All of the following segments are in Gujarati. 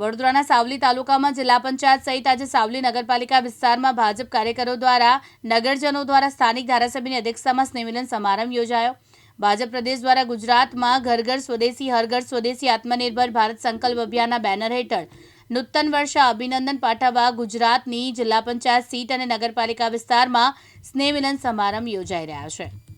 વડોદરાના સાવલી તાલુકામાં જિલ્લા પંચાયત સહિત આજે સાવલી નગરપાલિકા વિસ્તારમાં ભાજપ કાર્યકરો દ્વારા નગરજનો દ્વારા સ્થાનિક ધારાસભ્યની અધ્યક્ષતામાં સ્નેહમિલન સમારંભ યોજાયો. ભાજપ પ્રદેશ દ્વારા ગુજરાતમાં ઘર ઘર સ્વદેશી હર ઘર સ્વદેશી, આત્મનિર્ભર ભારત સંકલ્પ અભિયાનના બેનર હેઠળ નૂતન વર્ષા અભિનંદન પાઠવવા ગુજરાતની જિલ્લા પંચાયત, સીટ અને નગરપાલિકા વિસ્તારમાં સ્નેહમિલન સમારંભ યોજાઈ રહ્યા છે.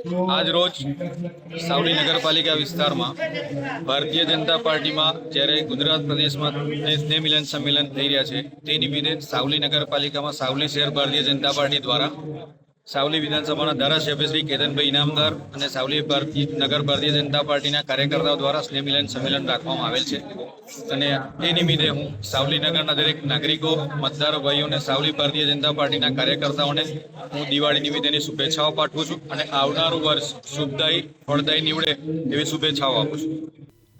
આજ રોજ સાવલી નગરપાલિકા વિસ્તારમાં ભારતીય જનતા પાર્ટીમાં જ્યારે ગુજરાત પ્રદેશમાં જે સ્નેહ મિલન સંમેલન થઈ રહ્યા છે, તે નિમિત્તે સાવલી નગરપાલિકામાં સાવલી શહેર ભારતીય જનતા પાર્ટી દ્વારા સાવલી વિધાનસભાના ધારાસભ્ય શ્રી કેતનભાઈ ઇનામદાર અને સાવલી ભારતીય નગર ભારતીય જનતા પાર્ટીના કાર્યકર્તાઓ દ્વારા સ્નેહ મિલન સંમેલન રાખવામાં આવેલ છે. અને એ નિમિત્તે હું સાવલી નગરના દરેક નાગરિકો, મતદારો, ભાઈઓને સાવલી ભારતીય જનતા પાર્ટીના કાર્યકર્તાઓને હું દિવાળી નિમિત્તેની શુભેચ્છાઓ પાઠવું છું અને આવનારું વર્ષ શુભદાયી, ફળદાયી નીવડે એવી શુભેચ્છાઓ આપું છું.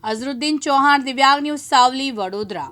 અઝરુદ્દીન ચૌહાણ, દિવ્યાંગ ન્યૂઝ, સાવલી, વડોદરા.